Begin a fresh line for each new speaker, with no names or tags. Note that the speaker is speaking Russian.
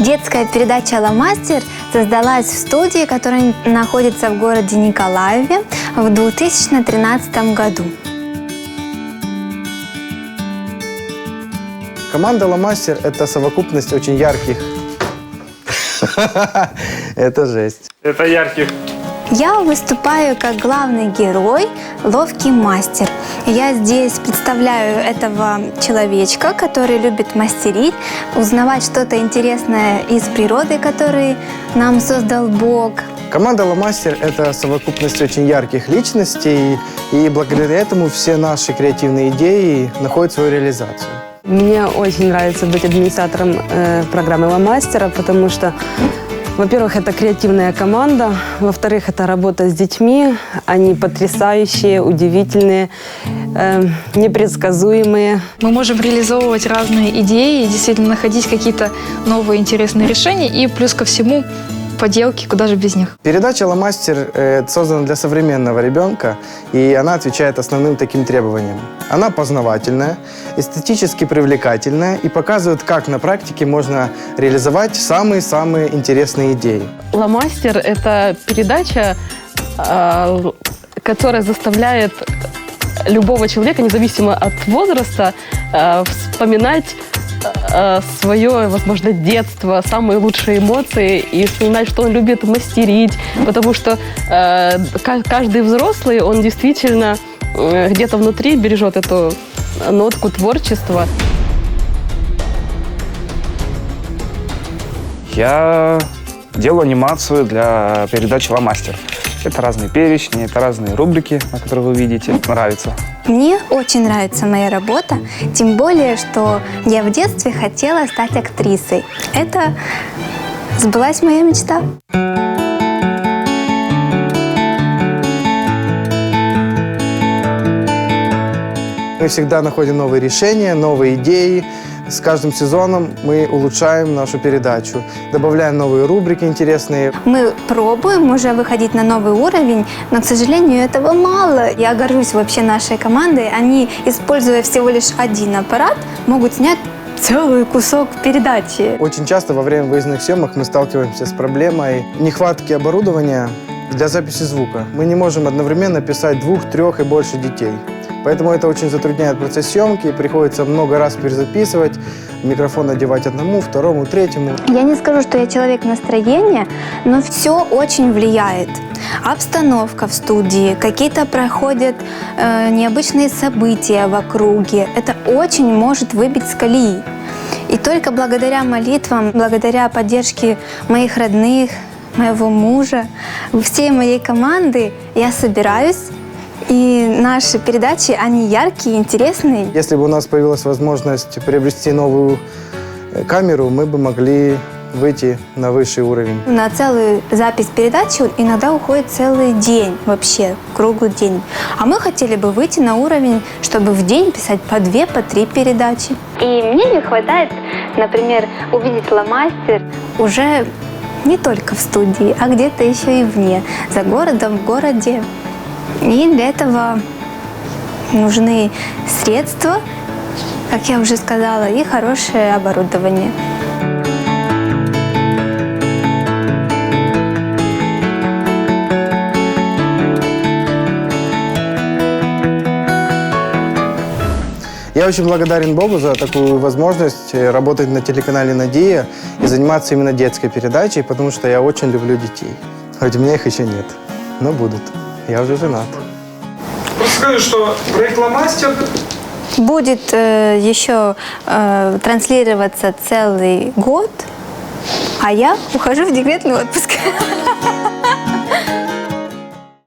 Детская передача «Ламастер» создалась в студии, которая находится в городе Николаеве в 2013 году.
Команда «Ломастер» — это совокупность очень ярких... Это жесть.
Это ярких.
Я выступаю как главный герой «Ловкий мастер». Я здесь представляю этого человечка, который любит мастерить, узнавать что-то интересное из природы, который нам создал Бог.
Команда «Ломастер» — это совокупность очень ярких личностей, и благодаря этому все наши креативные идеи находят свою реализацию.
Мне очень нравится быть администратором э, программы «Ломастера», потому что, во-первых, это креативная команда, во-вторых, это работа с детьми. Они потрясающие, удивительные, э, непредсказуемые.
Мы можем реализовывать разные идеи, действительно находить какие-то новые интересные решения и плюс ко всему поделки, куда же без них.
Передача «Ломастер» э, создана для современного ребенка, и она отвечает основным таким требованиям. Она познавательная, эстетически привлекательная и показывает, как на практике можно реализовать самые-самые интересные идеи.
Ломастер – это передача, э, которая заставляет любого человека, независимо от возраста, э, вспоминать э, свое, возможно, детство, самые лучшие эмоции и вспоминать, что он любит мастерить, потому что э, ка- каждый взрослый, он действительно э, где-то внутри бережет эту нотку творчества.
Я делаю анимацию для передачи «Ламастер». Это разные перечни, это разные рубрики, на которые вы видите. Нравится.
Мне очень нравится моя работа, тем более, что я в детстве хотела стать актрисой. Это сбылась моя мечта.
Мы всегда находим новые решения, новые идеи. С каждым сезоном мы улучшаем нашу передачу, добавляем новые рубрики интересные.
Мы пробуем уже выходить на новый уровень, но, к сожалению, этого мало. Я горжусь вообще нашей командой. Они, используя всего лишь один аппарат, могут снять целый кусок передачи.
Очень часто во время выездных съемок мы сталкиваемся с проблемой нехватки оборудования для записи звука. Мы не можем одновременно писать двух, трех и больше детей. Поэтому это очень затрудняет процесс съемки, приходится много раз перезаписывать, микрофон одевать одному, второму, третьему.
Я не скажу, что я человек настроения, но все очень влияет. Обстановка в студии, какие-то проходят э, необычные события в округе. Это очень может выбить с колеи. И только благодаря молитвам, благодаря поддержке моих родных, моего мужа, всей моей команды я собираюсь. И наши передачи, они яркие, интересные.
Если бы у нас появилась возможность приобрести новую э, камеру, мы бы могли выйти на высший уровень.
На целую запись передачи иногда уходит целый день вообще, круглый день. А мы хотели бы выйти на уровень, чтобы в день писать по две, по три передачи. И мне не хватает, например, увидеть ломастер уже не только в студии, а где-то еще и вне, за городом, в городе. И для этого нужны средства, как я уже сказала, и хорошее оборудование.
Я очень благодарен Богу за такую возможность э, работать на телеканале «Надея» и заниматься именно детской передачей, потому что я очень люблю детей. Хоть у меня их еще нет, но будут. Я уже женат.
Просто скажи, что проект «Ломастер»
Будет э, еще э, транслироваться целый год, а я ухожу в декретный отпуск.